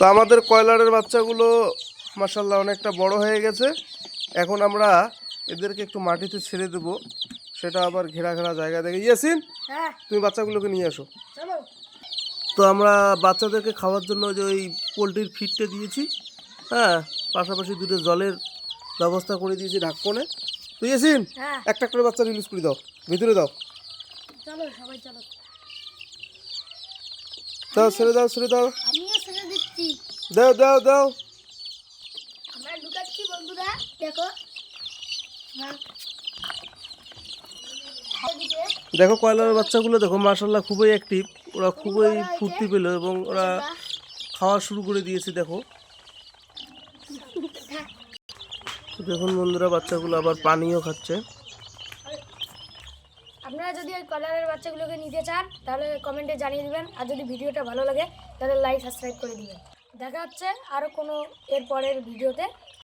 তো আমাদের কয়লারের বাচ্চাগুলো মাসাল্লাহ অনেকটা বড় হয়ে গেছে। এখন আমরা এদেরকে একটু মাটিতে ছেড়ে দেব। সেটা আবার ঘেরা ঘেরা জায়গা দেখে। ইয়াসিন হ্যাঁ। তুমি বাচ্চাগুলোকে নিয়ে আসো। তো আমরা বাচ্চাদেরকে খাওয়ার জন্য যে ওই পোলট্রির ফিডটা দিয়েছি। হ্যাঁ পাশাপাশি দুটো জলের ব্যবস্থা করে দিয়েছি ঢাকনে। তো ইয়াসিন হ্যাঁ। একটা করে বাচ্চা রিলিজ করে দাও। ভিতরে দাও। চলো সবাই চলো। দাও ছেড়ে দাও ছেড়ে দাও। দাও দাও দাও। আমরা ঢুকাচ্ছি বন্ধুরা দেখো। আমার দেখো কয়লার বাচ্চাগুলো দেখো মার্শাল্লাহ খুবই অ্যাক্টিভ ওরা খুবই ফুর্তি পেল এবং ওরা খাওয়া শুরু করে দিয়েছে দেখো। দেখুন বন্ধুরা বাচ্চাগুলো আবার পানিও খাচ্ছে। আপনারা যদি ওই কলারের বাচ্চাগুলোকে নিতে চান তাহলে কমেন্টে জানিয়ে দিবেন। আর যদি ভিডিওটা ভালো লাগে তাহলে লাইক সাবস্ক্রাইব করে দিবেন। দেখা হচ্ছে আরও কোনো এরপরের ভিডিওতে।